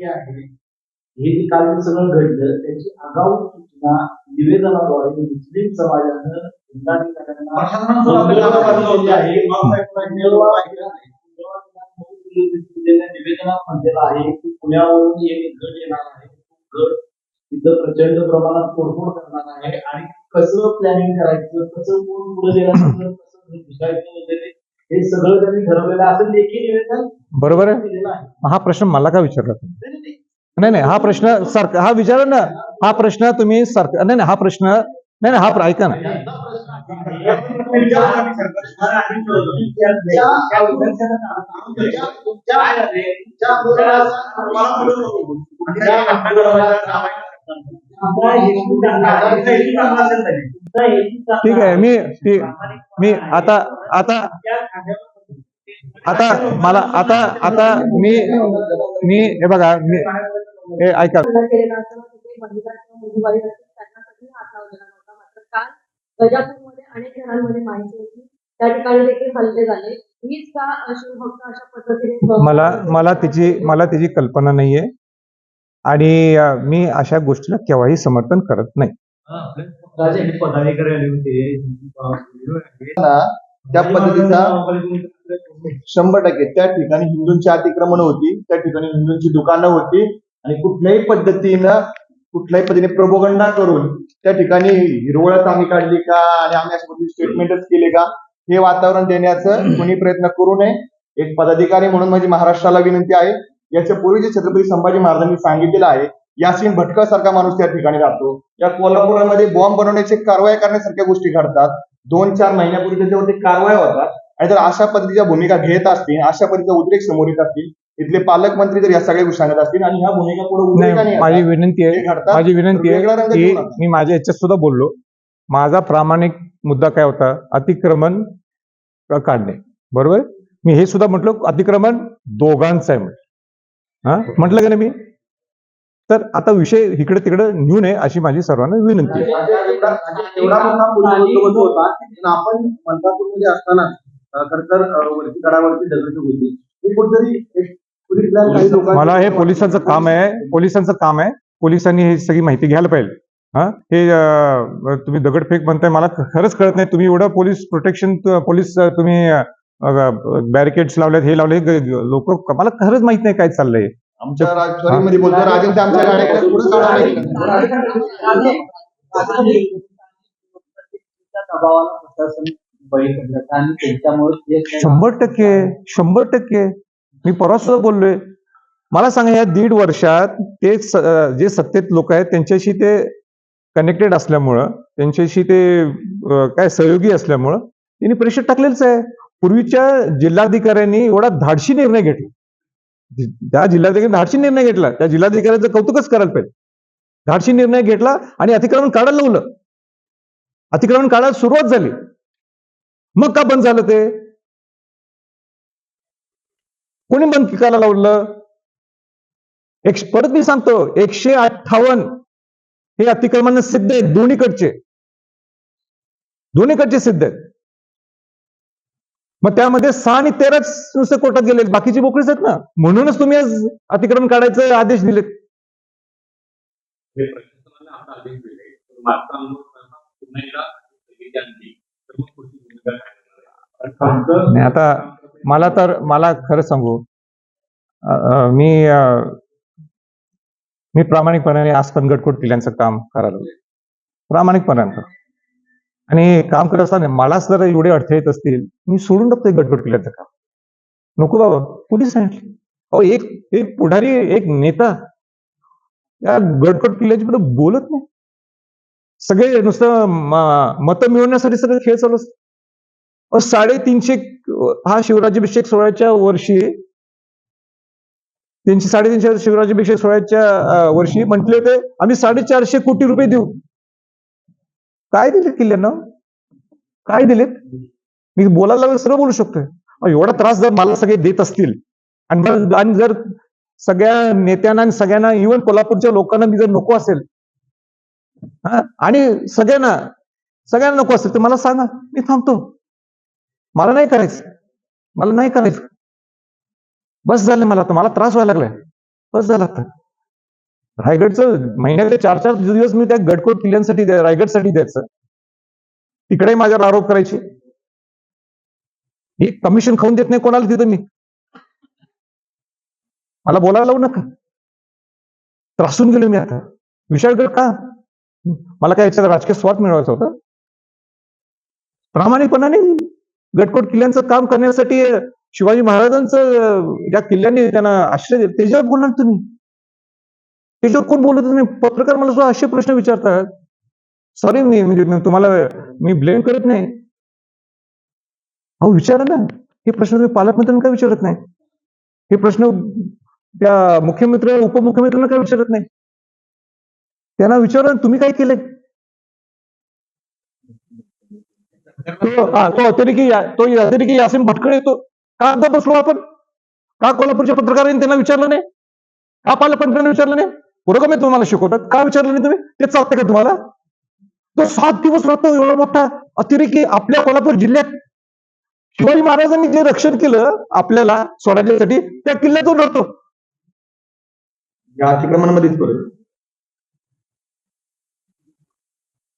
टक्के आहे. हे जे काल सगळं घडलं त्याची आगाऊ सूचना निवेदनाद्वारे मुस्लिम समाजानं. निवेदनात म्हटलेलं आहे की पुण्यावरून एक गट येणार आहे. गट तिथं प्रचंड प्रमाणात तोडफोड करणार आहे. आणि कसं प्लॅनिंग करायचं कसं कोण पुढे गेल्यानंतर कसं घुसायचं वगैरे हे सगळं त्यांनी ठरवलेलं आहे. लेखी निवेदन बरोबर आहे दिलेलं आहे हा प्रश्न मला का विचारला तुम्ही? नाही, नाही, नाही. नाही नाही हा प्रश्न सर हा विचारा ना हा प्रश्न तुम्ही सर नाही नाही हा प्रश्न नाही नाही हा प्र- ऐका ना यांचा प्रश्न आहे. ठीक आहे मी मी आता आता आता मला आता आता मी मी हे बघा मी हे ऐका. गजापूरमध्ये अनेक घरांमध्ये माहिती होती. त्या ठिकाणी देखील हल्ले झाले. का अशी पद्धतीने मला मला त्याची मला त्याची कल्पना नाहीये. आणि मी अशा गोष्टीला केव्हाही समर्थन करत नाही. त्या पद्धतीचा शंभर टक्के. त्या ठिकाणी हिंदूंची अतिक्रमण होती. त्या ठिकाणी हिंदूंची दुकानं होती. आणि कुठल्याही पद्धतीनं कुठल्याही पद्धतीने प्रबोगंडा करून त्या ठिकाणी हिरवळच आम्ही काढली का? आणि आम्ही अशा स्टेटमेंटच केले का? हे वातावरण देण्याचं कोणी प्रयत्न करू नये. एक पदाधिकारी म्हणून माझी महाराष्ट्राला विनंती आहे. याच्या पूर्वी जे छत्रपती संभाजी महाराजांनी सांगितलेलं आहे यासीन भटकळ सारखा माणूस त्या ठिकाणी राहतो. या कोल्हापुरामध्ये बॉम्ब बनवण्याचे कारवाया करण्यासारख्या गोष्टी घडतात. दोन चार महिन्यापूर्वी त्याच्यावरती कारवाया होतात. आणि जर अशा पद्धतीच्या भूमिका घेत असतील अशा पद्धतीचा उद्रेक समोर येत असतील इथले पालकमंत्री जर या सगळ्या गोष्टी सांगत असतील आणि ह्या भूमिका पुढे माझी विनंती आहे. माझी विनंती आहे. मी माझ्या याच्यात सुद्धा बोललो. माझा प्रामाणिक मुद्दा काय होता? अतिक्रमण काढणे. बरोबर? मी हे सुद्धा म्हटलं अतिक्रमण दोघांचं आहे म्हटलं. हा? म्हटलं का नाही मी? तर आता विषय इकडे तिकडे नेऊ नये अशी माझी सर्वांना विनंती आहे. ही मला हे पोलिसांचं काम आहे पोलिसांचं काम आहे. पोलिसांनी हे सगळी माहिती घ्यायला पाहिजे. हा? हे तुम्ही दगडफेक म्हणताय मला खरंच कळत नाही. तुम्ही एवढं पोलीस प्रोटेक्शन पोलीस तुम्ही बॅरिकेड्स लावलेत हे लावले लोक मला खरंच माहीत नाही काय चाललंय. आमच्या राजवाडीमध्ये बोलतो राजेंद्र आमच्या गाड्याकडे पुढे काढावं शंभर टक्के शंभर टक्के. मी परवा सुद्धा बोललोय. मला सांगा या दीड वर्षात ते जे सत्तेत लोक आहेत त्यांच्याशी ते कनेक्टेड असल्यामुळं त्यांच्याशी ते काय सहयोगी असल्यामुळं त्यांनी प्रेशर टाकलेलंच आहे. पूर्वीच्या जिल्हाधिकाऱ्यांनी एवढा धाडशी निर्णय घेतला. त्या जिल्हाधिकारी धाडशी निर्णय घेतला. त्या जिल्हाधिकाऱ्याचं कौतुकच करायला पाहिजे. धाडशी निर्णय घेतला आणि अतिक्रमण काढायला लावलं. अतिक्रमण काढायला सुरुवात झाली. मग का बंद झालं ते? कोणी बंद करायला लावलं? एक परत मी सांगतो एकशे अठ्ठावन्न हे अतिक्रमण सिद्ध आहेत दोन्हीकडचे. दोन्हीकडचे सिद्ध आहेत. मग त्यामध्ये सहा आणि तेराच नुसते कोर्टात गेले. बाकीची मोकळीच आहेत ना? म्हणूनच तुम्ही आज अतिक्रमण काढायचे आदेश दिलेत. आता मला तर मला खरं सांगू. मी मी प्रामाणिकपणाने आज पण गटकोट किल्ल्यांचं काम करायला. प्रामाणिकपणानं. आणि काम करत असताना मलाच जर एवढे अडथळे येत असतील मी सोडून टाकतोय गडबड किल्ल्याचं काम. नको बाबा कुणी सांगितलं अहो एक एक पुढारी एक नेता या गडकड किल्ल्याची पण बोलत नाही. सगळे नुसतं मतं मिळवण्यासाठी सगळे खेळ चालू असतो अहो, साडेतीनशे हा शिवराज्याभिषेक सोहळ्याच्या वर्षी तीनशे साडेतीनशे शिवराज्याभिषेक सोहळ्याच्या वर्षी म्हटले होते आम्ही साडेचारशे कोटी रुपये देऊ. काय दिलेत किल्ल्यांना? काय दिलेत? मी बोलायला लागलं सरळ बोलू शकतोय. एवढा त्रास जर मला सगळे देत असतील आणि आणि जर सगळ्या नेत्यांना आणि सगळ्यांना इव्हन कोल्हापूरच्या लोकांना मी जर नको असेल हा आणि सगळ्यांना सगळ्यांना नको असेल तर मला सांगा मी थांबतो. मला नाही करायचं. मला नाही करायचं. बस झालं मला तर मला त्रास व्हायला लागलाय. बस झाला आता. रायगडचं महिन्यातले चार चार दिवस मी त्या गडकोट किल्ल्यांसाठी रायगडसाठी द्यायचं. तिकडे माझ्यावर आरोप करायचे. एक कमिशन खाऊन देत नाही कोणाला तिथं मी. मला बोलायला लावू नका. त्रासून गेलो मी आता. विशाळगड का? मला काय याच्यात राजकीय स्वार्थ मिळवायचा होता? प्रामाणिकपणाने गडकोट किल्ल्यांचं काम करण्यासाठी शिवाजी महाराजांचं ज्या किल्ल्यांनी त्यांना आश्रय दिले त्याच्यावर बोलणार तुम्ही. त्याच्यावर कोण बोलत नाही पत्रकार मला सुद्धा असे प्रश्न विचारतात सॉरी मी म्हणजे तुम्हाला मी ब्लेम करत नाही. अहो विचारा ना. हे प्रश्न तुम्ही पालकमंत्र्यांना काय विचारत नाही? हे प्रश्न त्या मुख्यमंत्री उपमुख्यमंत्र्यांना काय विचारत नाही? त्यांना विचारा तुम्ही काय केलंय? तो हा, तो अतिरेकी या- तो येतो. का आता बसलो आपण? का कोल्हापूरच्या पत्रकारांनी त्यांना विचारलं नाही? का पालकमंत्र्यांना विचारलं नाही? पुरोगमे तुम्हाला शिकवतात. का विचारलं नाही तुम्ही? ते चालते का तुम्हाला? तो सात दिवस राहतो एवढा मोठा. अतिरेकी आपल्या कोल्हापूर जिल्ह्यात. शिवाजी महाराजांनी जे रक्षण केलं आपल्याला स्वराज्यासाठी त्या किल्ल्यातून राहतो. या अतिक्रमणामध्येच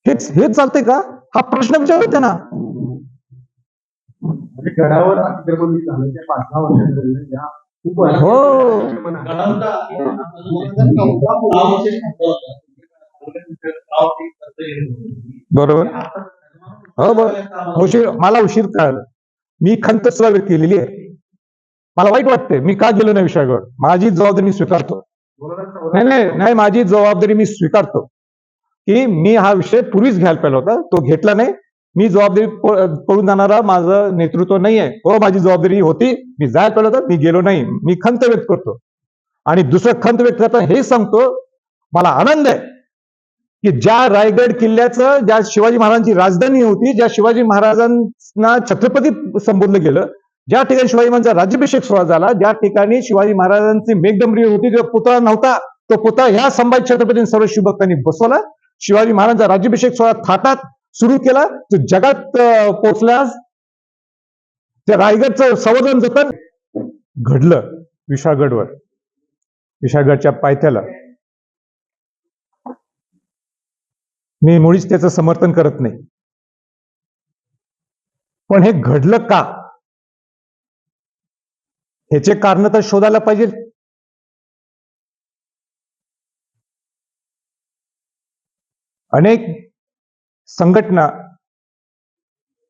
हेच हेच चालतंय का? हा प्रश्न विचारला त्यांना म्हणजे गडावर अतिक्रमण झालं त्या पाच वर्षांपर्यंत हो. बरोबर. हो बरोबर. उशीर मला उशीर काय मी खंत सुद्धा व्यक्त केलेली आहे. मला वाईट वाटतंय. मी का गेलो नाही विषयावर माझी जबाबदारी मी स्वीकारतो. नाही नाही नाही माझी जबाबदारी मी स्वीकारतो. की मी हा विषय पूर्वीच घ्यायला पाहिला होता. तो घेतला नाही. मी जबाबदारी पळून जाणारा माझं नेतृत्व नाही आहे हो माझी जबाबदारी होती. मी जायला पडलं तर मी गेलो नाही. मी खंत व्यक्त करतो. आणि दुसरं खंत व्यक्त करताना हे सांगतो मला आनंद आहे की ज्या रायगड किल्ल्याचं ज्या शिवाजी महाराजांची राजधानी होती ज्या शिवाजी महाराजांना छत्रपती संबोधलं गेलं ज्या ठिकाणी शिवाजी महाराजांचा राज्याभिषेक सोहळा झाला ज्या ठिकाणी शिवाजी महाराजांची मेघडंबरी होती जो पुतळा नव्हता तो पुतळा ह्या संभाजी छत्रपती सर्व शिवभक्तांनी बसवला. शिवाजी महाराजांचा राज्याभिषेक सोहळा थाटात. सुरू केला. तो जगात पोचल्यास त्या रायगडचं संवर्धन जतन घडलं विशाळगडवर विशाळगडच्या पायथ्याला. मी मुळीच त्याचं समर्थन करत नाही. पण हे घडलं का? ह्याचे कारण तर शोधायला पाहिजे. अनेक संघटना.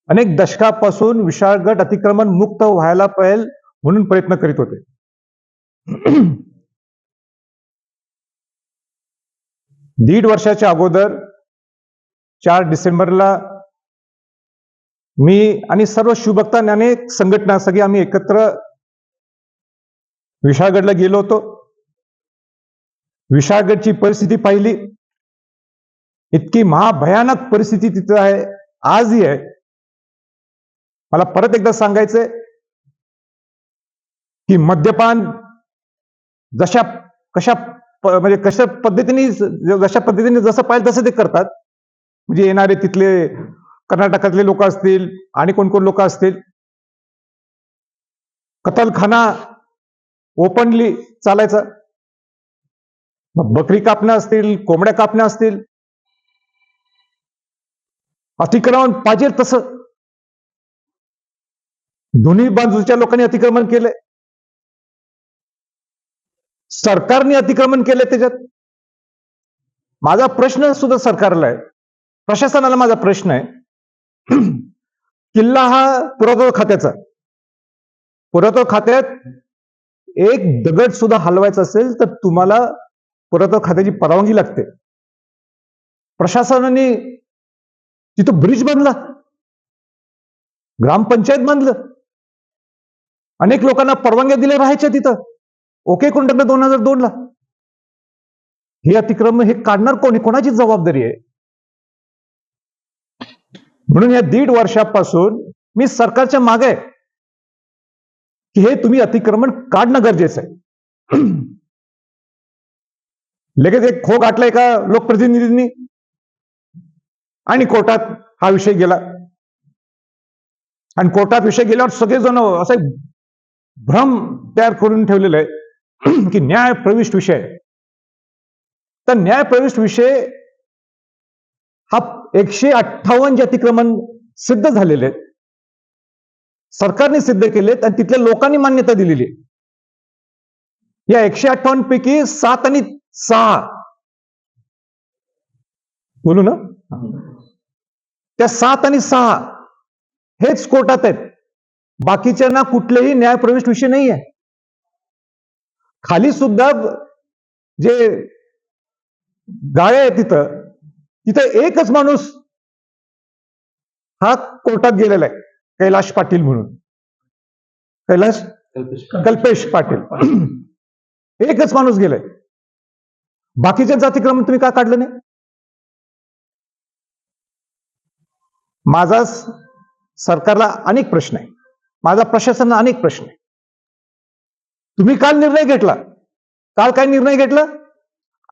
अनेक दशकापासून विशाळगड अतिक्रमण मुक्त व्हायला पाहिजे म्हणून प्रयत्न करीत होते. दीड वर्षाच्या अगोदर चार डिसेंबरला मी आणि सर्व शिवभक्तांनी अनेक संघटना सगळी आम्ही एकत्र विशाळगडला गेलो होतो. विशाळगडची परिस्थिती पाहिली. इतकी महाभयानक परिस्थिती तिथं आहे आजही आहे. मला परत एकदा सांगायचंय की मद्यपान जशा कशा प- म्हणजे कशा पद्धतीने जशा पद्धतीने जसं पाहिजे तसं ते करतात. म्हणजे येणारे तिथले कर्नाटकातले लोक असतील आणि कोण कोण लोक असतील. कतलखाना ओपनली चालायचा. मग बकरी कापण्या असतील कोंबड्या कापण्या असतील अतिक्रमण पाहिजे तसं. दोन्ही बाजूच्या लोकांनी अतिक्रमण केलंय सरकारने अतिक्रमण केलंय त्याच्यात. माझा प्रश्न सुद्धा सरकारला आहे. प्रशासनाला माझा प्रश्न आहे. किल्ला हा पुरातत्व खात्याचा पुरातत्व खात्यात एक दगड सुद्धा हलवायचा असेल तर तुम्हाला पुरातत्व खात्याची परवानगी लागते. प्रशासनाने तिथं ब्रिज बांधला ग्रामपंचायत बांधलं अनेक लोकांना परवानग्या दिल्या राहायच्या तिथं. ओके कोण दोन हजार दोन ला हे अतिक्रमण हे काढणार कोणी? कोणाची जबाबदारी आहे? म्हणून या दीड वर्षापासून मी सरकारच्या मागे आहे. की हे तुम्ही अतिक्रमण काढणं गरजेचं आहे. लगेच एक खो गाठलाय का लोकप्रतिनिधींनी. आणि कोर्टात हा विषय गेला. आणि कोर्टात विषय गेल्यावर सगळेजण असे एक भ्रम तयार करून ठेवलेला आहे की न्याय प्रविष्ट विषय तर न्याय प्रविष्ट विषय हा एकशे अठ्ठावन्न जे अतिक्रमण सिद्ध झालेले आहेत. सरकारने सिद्ध केलेत आणि तिथल्या लोकांनी मान्यता दिलेली या एकशे अठ्ठावन्न पैकी सात आणि सहा. बोलू ना? त्या सात आणि सहा हेच कोर्टात आहेत. बाकीच्यांना कुठलेही न्यायप्रविष्ट विषय नाही आहे खाली सुद्धा जे गाळे आहे तिथं तिथं एकच माणूस हा कोर्टात गेलेला आहे कैलाश पाटील म्हणून. कैलाश कल्पेश पाटील. एकच माणूस गेलाय. बाकीच्या अतिक्रमण तुम्ही का काढलं नाही? माझा सरकारला अनेक प्रश्न आहे. माझा प्रशासनाला अनेक प्रश्न आहे. तुम्ही काल निर्णय घेतला. काल काय निर्णय घेतला?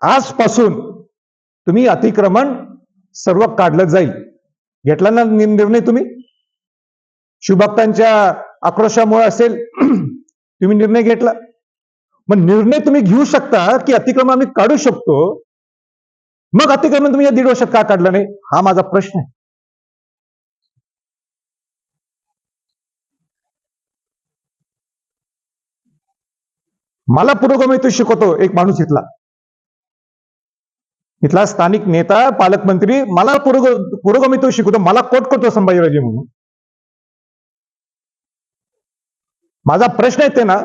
आजपासून तुम्ही अतिक्रमण सर्व काढलं जाईल. घेतला ना निर्णय तुम्ही? शिवभक्तांच्या आक्रोशामुळे असेल तुम्ही निर्णय घेतला. मग निर्णय तुम्ही घेऊ शकता की अतिक्रमण आम्ही काढू शकतो? मग अतिक्रमण तुम्ही या दीड वर्षात का काढलं नाही? हा माझा प्रश्न आहे. मला पुरोगमित्व शिकवतो एक माणूस इथला. इथला स्थानिक नेता पालकमंत्री मला पुरोग पुरोगमित्व शिकवतो. मला कोट करतो संभाजीराजे म्हणून. माझा प्रश्न येते ना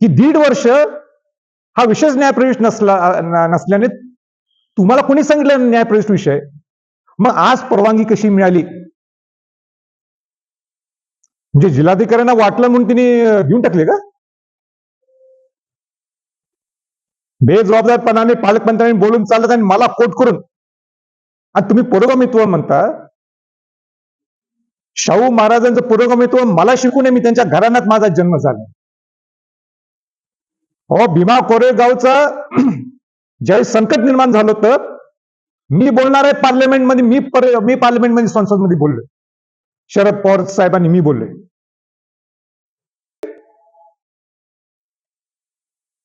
की दीड वर्ष हा विशेष न्यायप्रवेश नसला नसल्याने तुम्हाला कोणी सांगितलं न्यायप्रवेश विषय? मग आज परवानगी कशी मिळाली? म्हणजे जिल्हाधिकाऱ्यांना वाटलं म्हणून तिने घेऊन टाकले का? बेजबाबदारपणाने पालकमंत्र्यांनी बोलून चालत आणि मला कोट करून. आणि तुम्ही पुरोगमित्व म्हणता. शाहू महाराजांचं पुरोगमित्व मला शिकू नये मी त्यांच्या घराण्यात माझा जन्म झाला. हो भीमा कोरेगावचा ज्यावेळी संकट निर्माण झालं होतं मी बोलणार आहे पार्लमेंटमध्ये मी पर- मी पार्लमेंटमध्ये संसदमध्ये बोललो शरद पवार साहेबांनी मी बोललोय.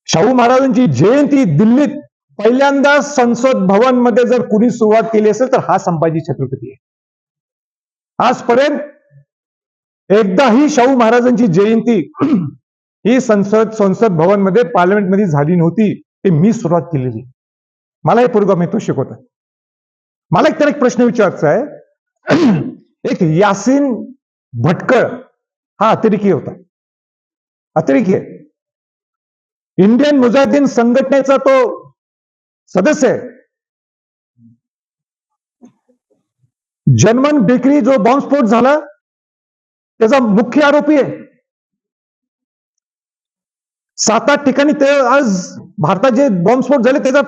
शाहू महाराजांची जयंती दिल्लीत पहिल्यांदा संसद भवनमध्ये जर कुणी सुरुवात केली असेल तर हा संभाजी छत्रपती आहे. आजपर्यंत एकदाही शाहू महाराजांची जयंती ही संसद संसद भवनमध्ये पार्लमेंटमध्ये झाली नव्हती ते मी सुरुवात केलेली. मला हे तो शिकवतो. मला एक तर एक प्रश्न विचारायचा आहे. एक यासीन भटकळ हा अतिरेकी होता. अतिरेकी आहे. इंडियन मुजाहिदीन संघटनेचा तो सदस्य आहे. जर्मन बेकरी जो बॉम्बस्फोट झाला त्याचा मुख्य आरोपी आहे. सात आठ ठिकाणी ते आज भारतात जे बॉम्बस्फोट झाले त्याचा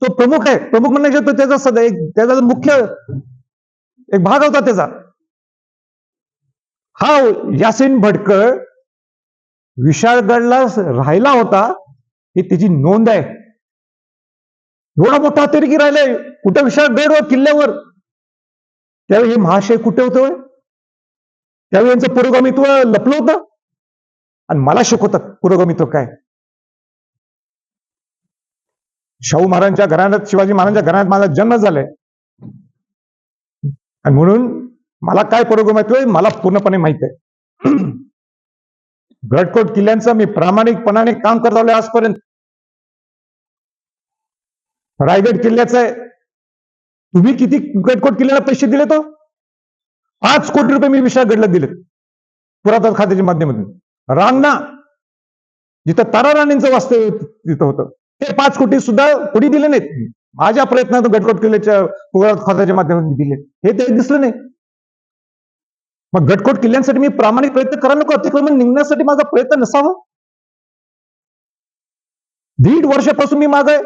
तो प्रमुख आहे. प्रमुख म्हणजे तो त्याचा सद- एक त्याचा मुख्य एक भाग होता त्याचा. हा यासीन भटकळ विशाळगडला राहिला होता. ही त्याची नोंद आहे. एवढा मोठा अतिरेकी राहिलाय कुठं विशाळगडवर किल्ल्यावर? त्यावेळी हे महाशय कुठे होते त्यावेळी यांचं पुरोगामित्व लपलं होतं? आणि मला शिकवतात पुरोगामित्व काय? शाहू महाराजांच्या घराण्यात शिवाजी महाराजांच्या घराण्यात माझा जन्म झालाय. आणि म्हणून मला काय पुरोगमित्व आहे मला पूर्णपणे माहीत आहे. घटकोट किल्ल्यांचं मी प्रामाणिकपणाने काम करत आलोय आजपर्यंत. रायगड किल्ल्याचं आहे. तुम्ही किती घटकोट किल्ल्याला पैसे दिले तो हो? पाच कोटी रुपये मी विशाळगडला दिले पुरातन खात्याच्या माध्यमातून. रांगणा जिथं तारा राणींचं वास्तव्य तिथं होतं. ते पाच कोटी सुद्धा कोणी दिले नाहीत. माझ्या प्रयत्नातून गटकोट किल्ल्याच्या पुरातन खात्याच्या माध्यमातून दिले हे ते दिसलं नाही. मग गटकोट किल्ल्यांसाठी मी प्रामाणिक प्रयत्न करायला नको अतिक्रमण निघण्यासाठी माझा प्रयत्न नसावा? दीड वर्षापासून मी माझा आहे.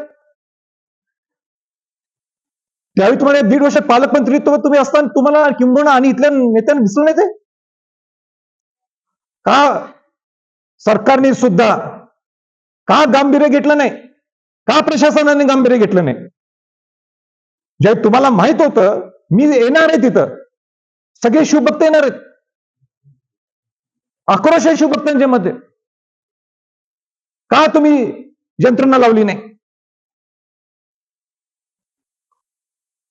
त्यावेळी तुम्हाला दीड वर्षात पालकमंत्री तुम्ही असताना तुम्हाला किंबहुना आणि इथल्या नेत्यांना दिसून येते का सरकारने सुद्धा का गांभीर्य घेतलं नाही? का प्रशासनाने गांभीर्य घेतलं नाही? जे तुम्हाला माहीत होतं मी येणार आहे तिथं. सगळे शिवभक्त येणार आहेत. आक्रोश आहे शिवभक्तांच्या मध्ये का तुम्ही यंत्रणा लावली नाही?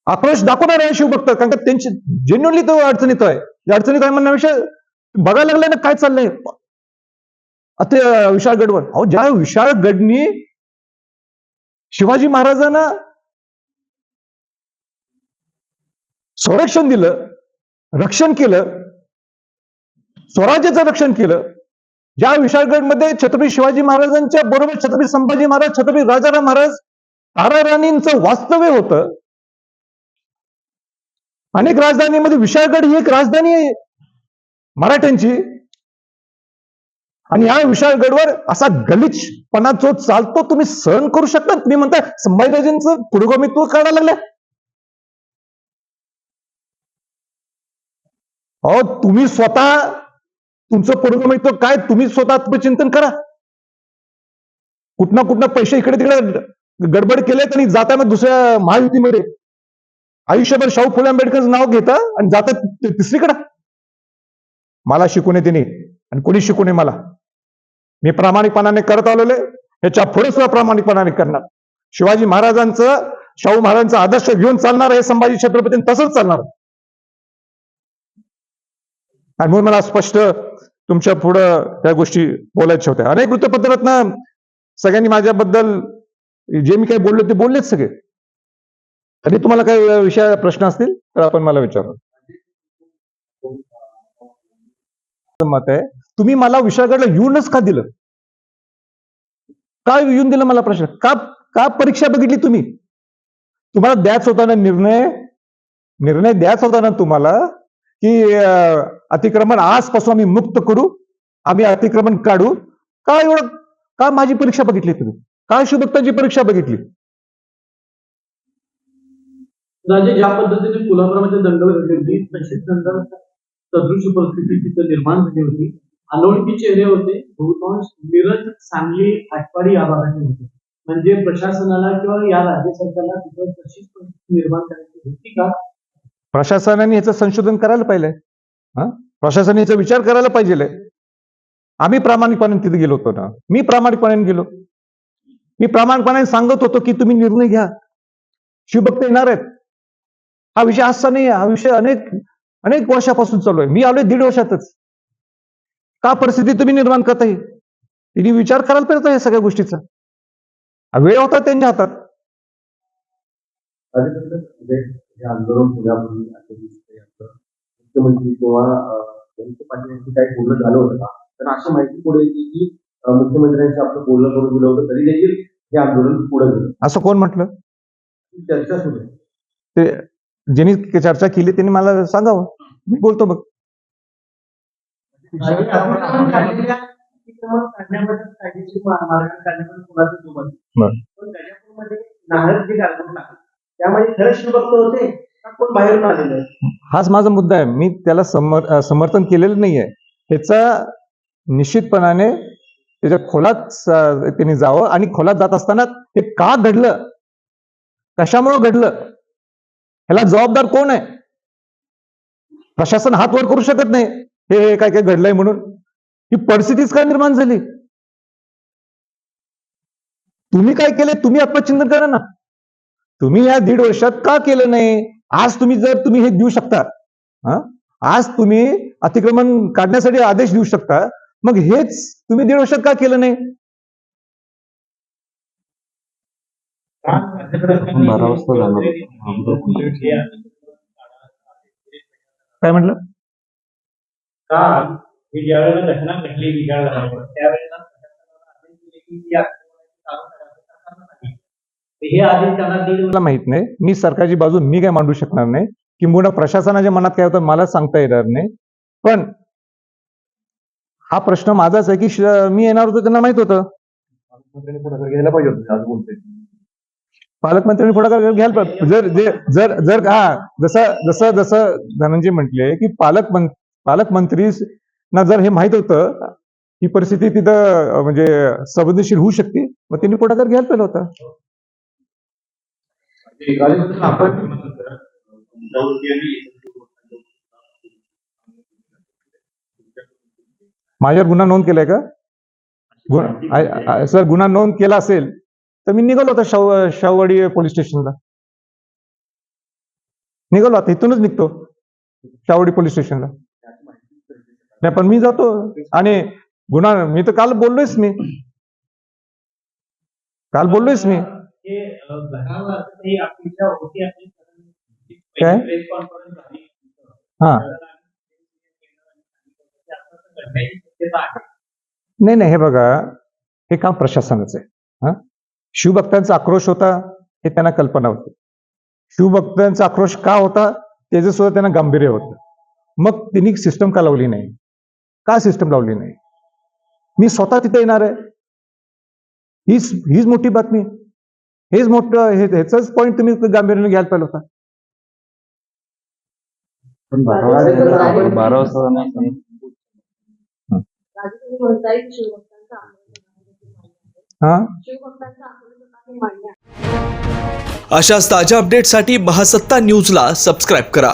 आक्रोश दाखवणार आहे शिवभक्त कारण का त्यांची जेन्युअनली तो अडचणीत आहे. या अडचणीत आहे म्हणण्यापेक्षा बघायला लागलाय ना काय चाललंय. आता विशाळ गडवर. अहो ज्या विशाळ गडनी शिवाजी महाराजांना संरक्षण दिलं रक्षण केलं स्वराज्याचं रक्षण केलं ज्या विशाळगडमध्ये छत्रपती शिवाजी महाराजांच्या बरोबर छत्रपती संभाजी महाराज छत्रपती राजाराम महाराज तारा राणींचं वास्तव्य होतं. अनेक राजधानीमध्ये विशाळगड ही एक राजधानी आहे मराठ्यांची. आणि या विशाळगडवर असा गलिचपणा जो चालतो तुम्ही सहन करू शकता. तुम्ही म्हणता संभाजीराजेंचं पुरोगामित्व काढायला लागलं अहो तुम्ही स्वतः तुमचं पुरोगामित्व काय? तुम्ही स्वतः आत्मचिंतन करा. कुठना कुठनं पैसे इकडे तिकडे गडबड केलेत आणि जाताना दुसऱ्या महायुतीमध्ये. आयुष्यभर शाहू फुले आंबेडकरचं नाव घेता आणि जातात तिसरीकडे तिसरीकडं. मला शिकू नये तिने. आणि कोणी शिकू नये मला? मी प्रामाणिकपणाने करत आलेले याच्या ह्याच्या पुढे सुद्धा प्रामाणिकपणाने करणार. शिवाजी महाराजांचं शाहू महाराजांचा आदर्श घेऊन चालणार आहे संभाजी छत्रपती तसंच चालणार आणि म्हणून मला स्पष्ट तुमच्या पुढं त्या गोष्टी बोलायच्या होत्या. अनेक वृत्तपत्रात सगळ्यांनी माझ्याबद्दल जे मी काही बोललो ते बोललेच सगळे. आणि तुम्हाला काही विषय प्रश्न असतील तर आपण मला विचारा. मत आहे तुम्ही मला विषयाकडलं येऊनच का दिलं? का येऊन दिलं मला प्रश्न? का का परीक्षा बघितली तुम्ही? तुम्हाला द्याच होता ना निर्णय? निर्णय द्याच होता ना तुम्हाला? की अतिक्रमण आजपासून आम्ही मुक्त करू आम्ही अतिक्रमण काढू. का एवढं का माझी परीक्षा बघितली तुम्ही? का शिवभक्तांची परीक्षा बघितली? राजे ज्या पद्धतीने कोल्हापुरामध्ये दंड घडली होती तशीच नंतर सदृश परिस्थिती तिथं निर्माण झाली होती. अनोळखी चेहरे होते. बहुतांश मिरज सांगली आटपाडी या भागाचे होते. म्हणजे प्रशासनाला किंवा या राज्य सरकारला तिथं तशीच परिस्थिती निर्माण करायची होती का? प्रशासनाने याचं संशोधन करायला पाहिजे हा? प्रशासनाने याचा विचार करायला पाहिजे आम्ही प्रामाणिकपणे तिथे गेलो होतो ना. मी प्रामाणिकपणे गेलो. मी प्रामाणिकपणे सांगत होतो की तुम्ही निर्णय घ्या. शिवभक्त येणार आहेत. हा विषय असा नाही हा विषय अनेक अनेक वर्षापासून चालू आहे. मी आलोय दीड वर्षातच. का परिस्थिती तुम्ही निर्माण करताय? तिने विचार करायला पाहिजे या सगळ्या गोष्टीचा. वेळ होता त्यांच्या हातात. हे आंदोलन पुण्यापूर्वी असं दिसतंय आपलं. मुख्यमंत्री किंवा जयंत पाटील यांची काही बोलणं झालं होतं का? तर अशी माहिती पुढे येते की अं, मुख्यमंत्र्यांशी आपलं बोलणं करून दिलं होतं तरी देखील हे आंदोलन पुढे गेलं असं कोण म्हटलं? ही चर्चा सुरू आहे. ते ज्यांनी चर्चा केली त्यांनी मला सांगावं मी बोलतो बघ काढण्याबद्दल कायदेशीर मार्ग काढण्याबद्दल कोणाचं सोबत. पण त्याच्यामध्ये नारळ जे गाजवून टाकलं त्यामध्ये खरंच शिवभक्त होते का कोण बाहेरून आलेलं हाच माझा मुद्दा आहे. मी त्याला समर समर्थन केलेलं नाहीये. त्याचा निश्चितपणाने त्याच्या खोलात त्यांनी जावं आणि खोलात जात असताना हे का घडलं? कशामुळं घडलं? ह्याला जबाबदार कोण आहे? प्रशासन हात वर करू शकत नाही. हे हे काय काय घडलंय म्हणून? ही परिस्थितीच काय निर्माण झाली? तुम्ही काय केले तुम्ही आत्मचिंतन करा ना. तुम्ही या दीड वर्षात का केलं नाही? आज तुम्ही जर तुम्ही हे देऊ शकता हा? आज तुम्ही अतिक्रमण काढण्यासाठी आदेश देऊ शकता मग हेच तुम्ही दीड वर्षात का केलं नाही? काय म्हटलं? का? ही ज्यावेळेला घटना घडली त्यावेळेला प्रशासनाला आदेश दिले की ही आक्रमणाची कारवाई करायची सरकारनं नाही. तर हे आदेश त्यांना दीड मला माहीत नाही. मी सरकारची बाजू मी काय मांडू शकणार नाही. किंबहुना प्रशासनाच्या मनात काय होतं मला सांगता येणार नाही. पण हा प्रश्न माझाच आहे की मी येणार होतो त्यांना माहीत होतं. घ्यायला पाहिजे होते पालकमंत्र्यांनी पुढाकार घ्यायला जर जर जर हा जसं जसं जसं धनंजय म्हटले की पालक पालकमंत्री ना जर हे माहीत होतं ही परिस्थिती तिथं म्हणजे संवेदनशील होऊ शकते मग त्यांनी पुढाकार घ्यायला पाहिजे होता. राजेंद्र, आपण माझ्यावर गुन्हा नोंद केलाय का? गुन्हा सर गुन्हा नोंद केला असेल तर मी निघालो होतो शाहू शाहूवाडी पोलीस स्टेशनला. निघालो आता इथूनच निघतो शाहूवाडी पोलीस स्टेशनला. नाही पण मी जातो आणि गुन्हा मी तर काल बोललोयच मी. काल बोललोयच मी. काय? हा. नाही नाही हे बघा हे काम प्रशासनाचं आहे हा. शिवभक्तांचा आक्रोश होता हे त्यांना कल्पना होती. शिवभक्तांचा आक्रोश का होता त्याचं सुद्धा त्यांना गांभीर्य होतं. मग त्यांनी सिस्टम का लावली नाही? का सिस्टम लावली नाही? मी स्वतः तिथे येणार आहे. हीच हीच मोठी बातमी. हेच मोठं हे ह्याचाच पॉईंट तुम्ही गांभीर्याने घ्यायला पाहिजे होता पण बारा वाजता बारा वाजता. हा. अशाच ताज्या अपडेटसाठी महासत्ता न्यूजला सबस्क्राईब करा